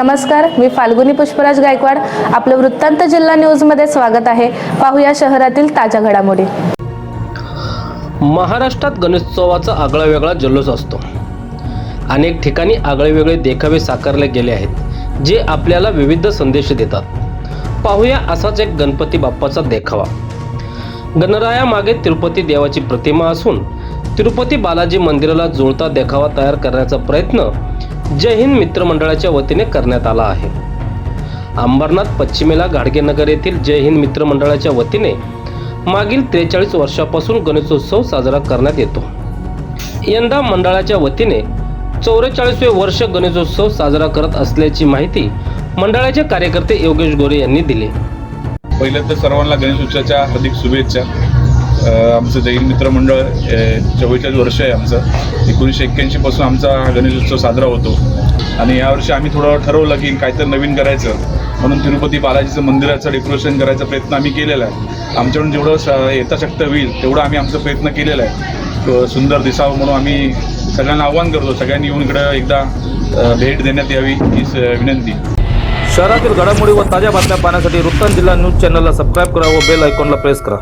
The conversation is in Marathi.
नमस्कार मी फाल्गुनी पुष्पराज गायकवाड. आपलं वृत्तांत जिल्हा न्यूजमध्ये स्वागत आहे. पाहूया शहरातील ताज्या घडामोडी. महाराष्ट्रात गणेशोत्सवाचा आगळा वेगळा जल्लोष असतो. अनेक ठिकाणी आगळे वेगळे देखावे साकारले गेले आहेत जे आपल्याला विविध संदेश देतात. पाहूया असाच एक गणपती बाप्पाचा देखावा. गणरायामागे तिरुपती देवाची प्रतिमा असून तिरुपती बालाजी मंदिराला जुळता देखावा तयार करण्याचा प्रयत्न जय हिंद मित्रमंडळाच्या वतीने करण्यात आला आहे. अंबरनाथ पश्चिमेला गाडगेनगर येथील जय हिंद मित्रमंडळाच्या वतीने मागील त्रेचाळीस वर्षापासून गणेशोत्सव साजरा करण्यात येतो. यंदा मंडळाच्या वतीने चौवेचाळीसवे वर्ष गणेशोत्सव साजरा करत असल्याची माहिती मंडळाचे कार्यकर्ते योगेश गोरे यांनी दिली. पहिलं तर सर्वांना गणेशोत्सवाच्या हार्दिक शुभेच्छा. आमचं जैन मित्रमंडळ चव्वेचाळीस वर्ष आहे आमचं. एकोणीसशे एक्क्याऐंशीपासून आमचा हा गणेश उत्सव साजरा होतो. आणि यावर्षी आम्ही थोडं ठरवलं की काहीतरी नवीन करायचं. म्हणून तिरुपती बालाजीचं मंदिराचं डेकोरेशन करायचा प्रयत्न आम्ही केलेला आहे. आमच्याकडून जेवढं स यथाशक्ती होईल तेवढं आम्ही आमचा प्रयत्न केलेला आहे. सुंदर दिसावं म्हणून आम्ही सगळ्यांना आव्हान करतो. सगळ्यांनी येऊन इकडं एकदा भेट देण्यात यावी ही विनंती. शहरातील घडामोडी व ताज्या बातम्या पाहण्यासाठी वृत्तांत जिल्हा न्यूज चॅनलला सबस्क्राईब करा व बेल आयकॉनला प्रेस करा.